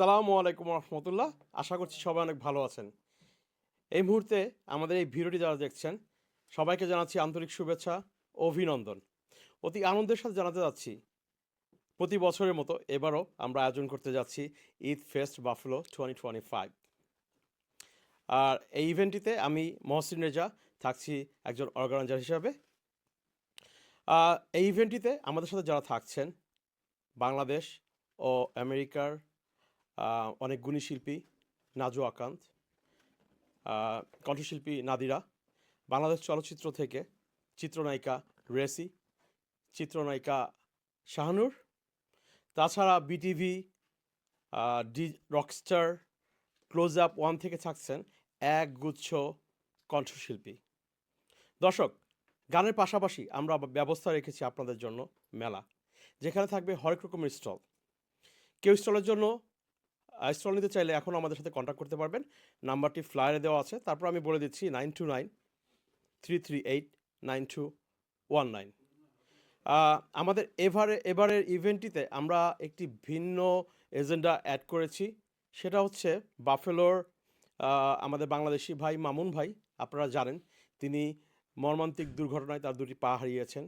আসসালামু আলাইকুম রহমতুল্লাহ। আশা করছি সবাই অনেক ভালো আছেন। এই মুহূর্তে আমাদের এই ভিডিওটি যারা দেখছেন, সবাইকে জানাচ্ছি আন্তরিক শুভেচ্ছা, অভিনন্দন। অতি আনন্দের সাথে জানাতে যাচ্ছি, প্রতি বছরের মতো এবারও আমরা আয়োজন করতে যাচ্ছি Eid fest Buffalo twenty twenty five আর এই ইভেন্টটিতে আমি মহসিন রেজা, থাকছি একজন অর্গানাইজার হিসাবে। এই ইভেন্টটিতে আমাদের সাথে যারা থাকছেন, বাংলাদেশ ও আমেরিকার অনেক গুণী শিল্পী নাজু আকান্ত কণ্ঠশিল্পী নাদিরা, বাংলাদেশ চলচ্চিত্র থেকে চিত্রনায়িকা রেসি, চিত্রনায়িকা শাহানুর, তাছাড়া BTV D rockstar, close up one থেকে থাকছেন এক গুচ্ছ কণ্ঠশিল্পী। দর্শক, গানের পাশাপাশি আমরা ব্যবস্থা রেখেছি আপনাদের জন্য মেলা, যেখানে থাকবে হরেক রকমের স্টল। কেউ স্টলের জন্য স্টল নিতে চাইলে এখন আমাদের সাথে কন্ট্যাক্ট করতে পারবেন। নাম্বারটি ফ্লায়ারে দেওয়া আছে। তারপর আমি বলে দিচ্ছি nine two nine three three eight nine two one nine আমাদের এভারে, এবারের ইভেন্টটিতে আমরা একটি ভিন্ন এজেন্ডা অ্যাড করেছি। সেটা হচ্ছে বাফেলোর আমাদের বাংলাদেশি ভাই মামুন ভাই, আপনারা জানেন, তিনি মর্মান্তিক দুর্ঘটনায় তার দুটি পা হারিয়েছেন।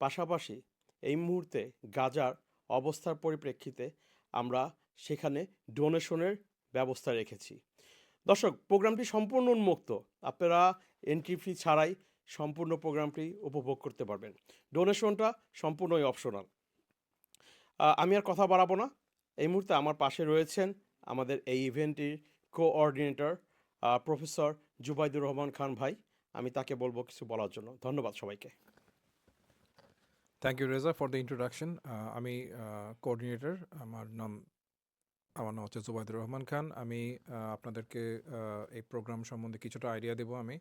পাশাপাশি এই মুহূর্তে গাজার অবস্থার পরিপ্রেক্ষিতে আমরা সেখানে ডোনেশনের ব্যবস্থা রেখেছি। দর্শক, প্রোগ্রামটি সম্পূর্ণ উন্মুক্ত। আপনারা এন্ট্রি ফি ছাড়াই সম্পূর্ণ প্রোগ্রামটি উপভোগ করতে পারবেন। ডোনেশনটা সম্পূর্ণই অপশনাল আমি আর কথা বাড়াবো না। এই মুহূর্তে আমার পাশে রয়েছেন আমাদের এই ইভেন্টটির কোঅর্ডিনেটর প্রফেসর জুবাইদুর রহমান খান ভাই। আমি তাকে বলব কিছু বলার জন্য। ধন্যবাদ সবাইকে। Thank you Reza for the introduction আমি কোঅর্ডিনেটর আমার নাম আমার নাম হচ্ছে জুবাইদুর রহমান খান। আমি আপনাদেরকে এই প্রোগ্রাম সম্বন্ধে কিছুটা আইডিয়া দেবো আমি।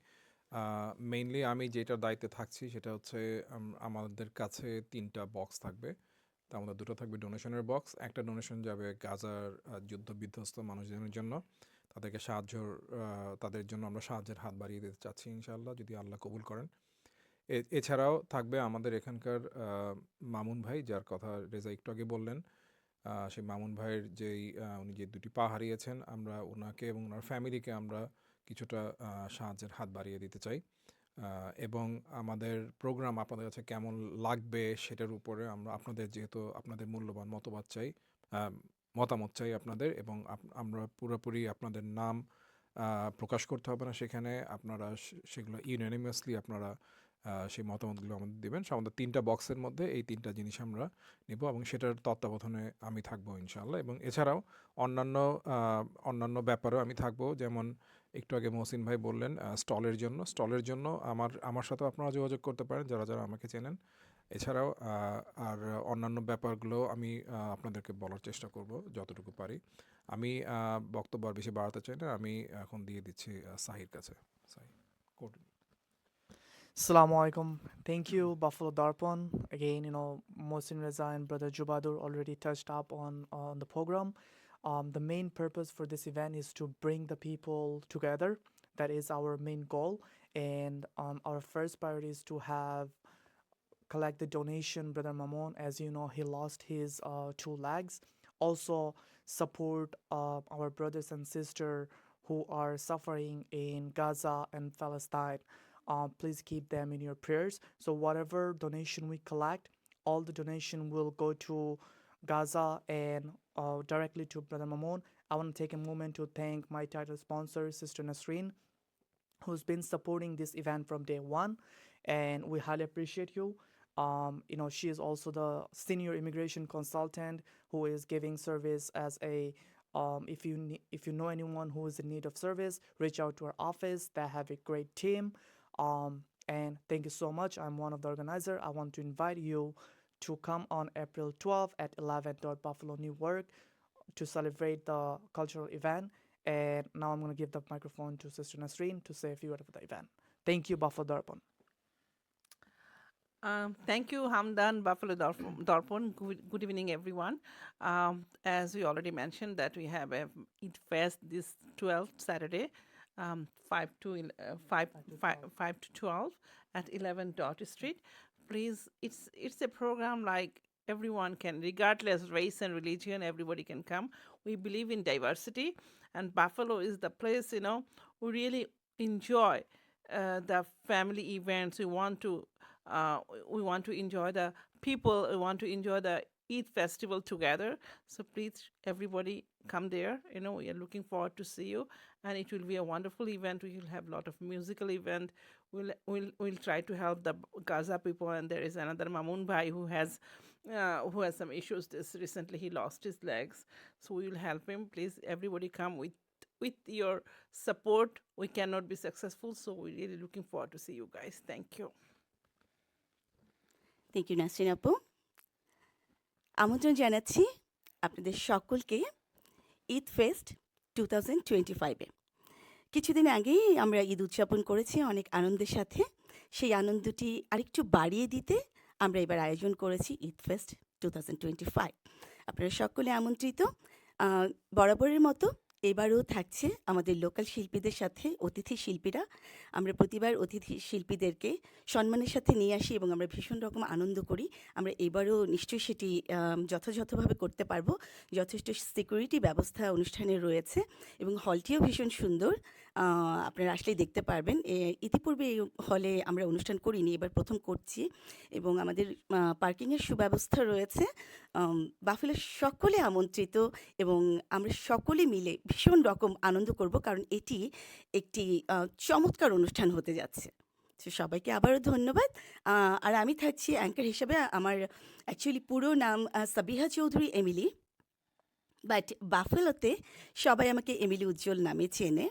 মেইনলি আমি যেটার দায়িত্বে থাকছি সেটা হচ্ছে আমাদের কাছে তিনটা বক্স থাকবে। তার মধ্যে দুটো থাকবে ডোনেশনের বক্স একটা ডোনেশন যাবে গাজার যুদ্ধ বিধ্বস্ত মানুষজনের জন্য। তাদেরকে সাহায্য তাদের জন্য আমরা সাহায্যের হাত বাড়িয়ে দিতে চাচ্ছি ইনশাআল্লাহ, যদি আল্লাহ কবুল করেন। এছাড়াও থাকবে আমাদের এখানকার মামুন ভাই, যার কথা রেজা একটু আগে বললেন। সেই মামুন ভাইয়ের যেই উনি যে দুটি পা হারিয়েছেন, আমরা ওনাকে এবং ওনার ফ্যামিলিকে আমরা কিছুটা সাহায্যের হাত বাড়িয়ে দিতে চাই। এবং আমাদের প্রোগ্রাম আপনাদের কাছে কেমন লাগবে সেটার উপরে আমরা আপনাদের যেহেতু আপনাদের মূল্যবান মতবাদ চাই মতামত চাই আপনাদের এবং আমরা পুরোপুরি আপনাদের নাম প্রকাশ করতে হবে না সেখানে। আপনারা সেগুলো ইউনানিমাসলি আপনারা সেই মতামতগুলো আমাদের দেবেন। আমাদের তিনটা বক্সের মধ্যে এই তিনটা জিনিস আমরা নেব এবং সেটার তত্ত্বাবধানে আমি থাকব ইনশাআল্লাহ। এবং এছাড়াও অন্যান্য অন্যান্য ব্যাপারেও আমি থাকব। যেমন একটু আগে মহসিন ভাই বললেন স্টলের জন্য। স্টলের জন্য আমার আমার সাথেও আপনারা যোগাযোগ করতে পারেন, যারা যারা আমাকে চেনেন। এছাড়াও আর অন্যান্য ব্যাপারগুলো আমি আপনাদেরকে বলার চেষ্টা করব, যতটুকু পারি। আমি বক্তব্য আর বেশি বাড়াতে চাই না। আমি এখন দিয়ে দিচ্ছি সাহির কাছে। সাহি কোড Assalamu alaikum. Thank you, Buffalo Darpon. Again, you know, Mohsin Reza and Brother Jubadur already touched up on on the program. Um, the main purpose for this event is to bring the people together. That is our main goal. And um, our first priority is to have collect the donation. Brother Mamon, as you know, he lost his uh, two legs. Also, support uh, our brothers and sisters who are suffering in Gaza and Palestine uh, please keep them in your prayers. So whatever donation we collect, all the donation will go to Gaza and uh, directly to Brother Mamon. I want to take a moment to thank my title sponsor, Sister Nasreen, who's been supporting this event from day one, and we highly appreciate you. Um, you know, she is also the senior immigration consultant who is giving service as a. Um, if you ne- if you know anyone who is in need of service, reach out to our office. They have a great team. Um, and thank you so much. I'm one of the organizer. I want to invite you to come on April 12th at 11 Buffalo, New York to celebrate the cultural event. And now I'm going to give the microphone to Sister Nasreen to say a few words about the event. Thank you, Buffalo Darpon. Um, thank you, Hamdan Buffalo Darpon. Good, good evening, everyone. Um, as we already mentioned, that we have a Eid Fest this 12th Saturday, um, 5 to uh, 5, 5, 5 to 12 at 11 Dot Street. Please, it's it's a program like everyone can, regardless race and religion, everybody can come. We believe in diversity, and Buffalo is the place, you know, we really enjoy uh, the family events. We want to, uh, we want to enjoy the people. We want to enjoy the Eid festival together. So please, everybody, come there. You know, we are looking forward to see you, and it will be a wonderful event. We will have a lot of musical event. We'll we'll we'll try to help the Gaza people, and there is another Mamun Bhai who has. Uh, who has some issues this recently he lost his legs so we will help him please everybody come with with your support we cannot be successful so we're really looking forward to see you guys thank you thank you Nasrin আপু আমন্ত্রণ জানাচ্ছি আপনাদের সকলকে Eid fest two thousand twenty ফাইভে কিছুদিন আগেই আমরা ঈদ উদযাপন করেছি অনেক আনন্দের সাথে। সেই আনন্দটি আরেকটু বাড়িয়ে দিতে আমরা এবার আয়োজন করেছি Eid fest two thousand twenty five আপনারা সকলে আমন্ত্রিত বরাবরের মতো এবারও থাকছে আমাদের লোকাল শিল্পীদের সাথে, অতিথি শিল্পীরা। আমরা প্রতিবার অতিথি শিল্পীদেরকে সম্মানের সাথে নিয়ে আসি এবং আমরা ভীষণ রকম আনন্দ করি। আমরা এবারও নিশ্চয়ই সেটি যথাযথভাবে করতে পারব। যথেষ্ট সিকিউরিটি ব্যবস্থা অনুষ্ঠানে রয়েছে এবং হলটিও ভীষণ সুন্দর। আপনারা আসলেই দেখতে পারবেন। ইতিপূর্বে এই হলে আমরা অনুষ্ঠান করিনি, এবার প্রথম করছি এবং আমাদের পার্কিংয়ের সুব্যবস্থা রয়েছে। বাফেলের সকলে আমন্ত্রিত এবং আমরা সকলে মিলে ভীষণ রকম আনন্দ করব কারণ এটি একটি চমৎকার অনুষ্ঠান হতে যাচ্ছে। সবাইকে আবারও ধন্যবাদ। আর আমি থাকছি অ্যাঙ্কার হিসেবে, আমার অ্যাকচুয়ালি পুরো নাম সাবিহা চৌধুরী, এমিলি। বাট বাফেলোতে সবাই আমাকে এমিলি উজ্জ্বল নামে চেনে।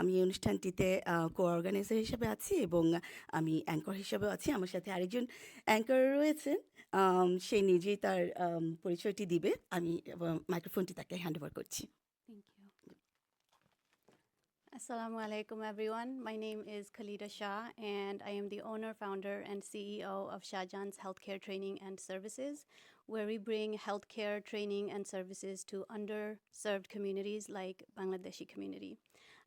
আমি এই অনুষ্ঠানটিতে কো অর্গানাইজার হিসেবে আছি এবং আমি অ্যাঙ্কর হিসেবেও আছি আমার সাথে আরেকজন অ্যাঙ্কর রয়েছেন আম, সে নিজেই তার আম, পরিচয়টি দিবে আমি মাইক্রোফোনটি তাকে হ্যান্ড ওভার করছি Thank you. Assalamu alaikum, everyone. My name is Khalida Shah, and I am the owner, founder, and CEO of Shahjahan's Healthcare Training and Services, where we bring healthcare training and services to underserved communities like Bangladeshi community.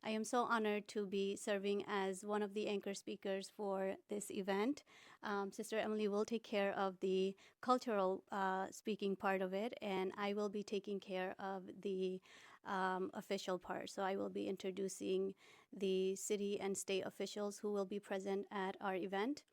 I am so honored to be serving as one of the anchor speakers for this event. Um, Sister Emily will take care of the cultural uh, speaking part of it, and I will be taking care of the um, official part. So I will be introducing the city and state officials who will be present at our event.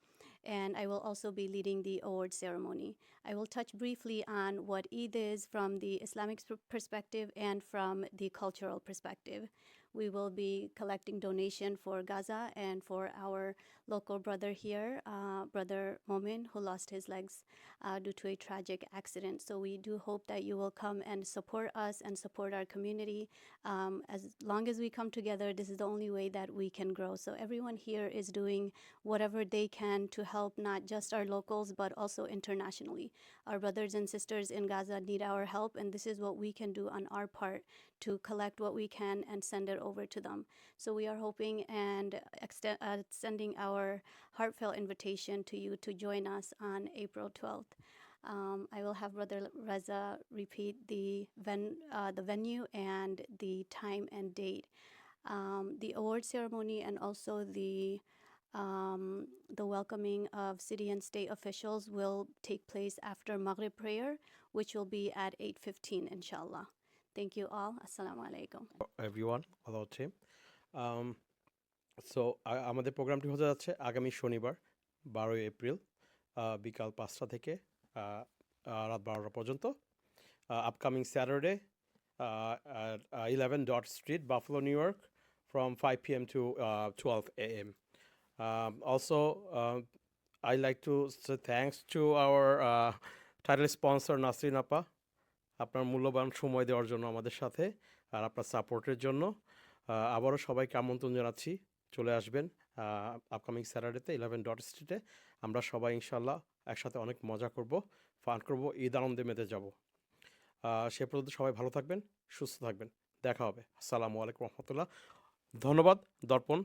And I will also be leading the award ceremony. I will touch briefly on what Eid is from the Islamic perspective and from the cultural perspective. We will be collecting donation for Gaza and for our local brother here, uh, Brother Momin, who lost his legs uh, due to a tragic accident. So we do hope that you will come and support us and support our community. Um, as long as we come together, this is the only way that we can grow. So everyone here is doing whatever they can to help not just our locals but also internationally. Our brothers and sisters in Gaza need our help, and this is what we can do on our part to collect what we can and send it over to them. So we are hoping and extend, uh, sending our heartfelt invitation to you to join us on April 12th. Um, I will have Brother Reza repeat the ven- uh, the venue and the time and date. Um, the award ceremony and also the um, the welcoming of city and state officials will take place after Maghrib prayer, which will be at 8:15, inshallah. Thank you all. Assalamu alaikum. Everyone ভালো হচ্ছে so আমাদের প্রোগ্রামটি হতে যাচ্ছে আগামী শনিবার, বারোই April বিকাল পাঁচটা থেকে রাত বারোটা পর্যন্ত upcoming Saturday eleven dot street Buffalo New York from five P M to twelve A M also I like to thanks to our title sponsor Nasrin আপা আপনার মূল্যবান সময় দেওয়ার জন্য আমাদের সাথে আর আপনার সাপোর্টের জন্য। আবারও সবাইকে আমন্ত্রণ জানাচ্ছি। চলে আসবেন আপকামিং স্যাটারডেতে ইলেভেন ডট স্ট্রিটে আমরা সবাই ইনশাল্লাহ একসাথে অনেক মজা করব ফান করব, ঈদ আনন্দে মেতে যাব। সে পর্যন্ত সবাই ভালো থাকবেন, সুস্থ থাকবেন। দেখা হবে। আসসালামু আলাইকুম রহমতুল্লাহ। ধন্যবাদ, দর্পণ,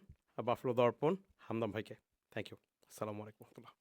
বাফলো দর্পণ, হামদাম ভাইকে। থ্যাংক ইউ আসসালামু আলাইকুম রহমতুল্লাহ।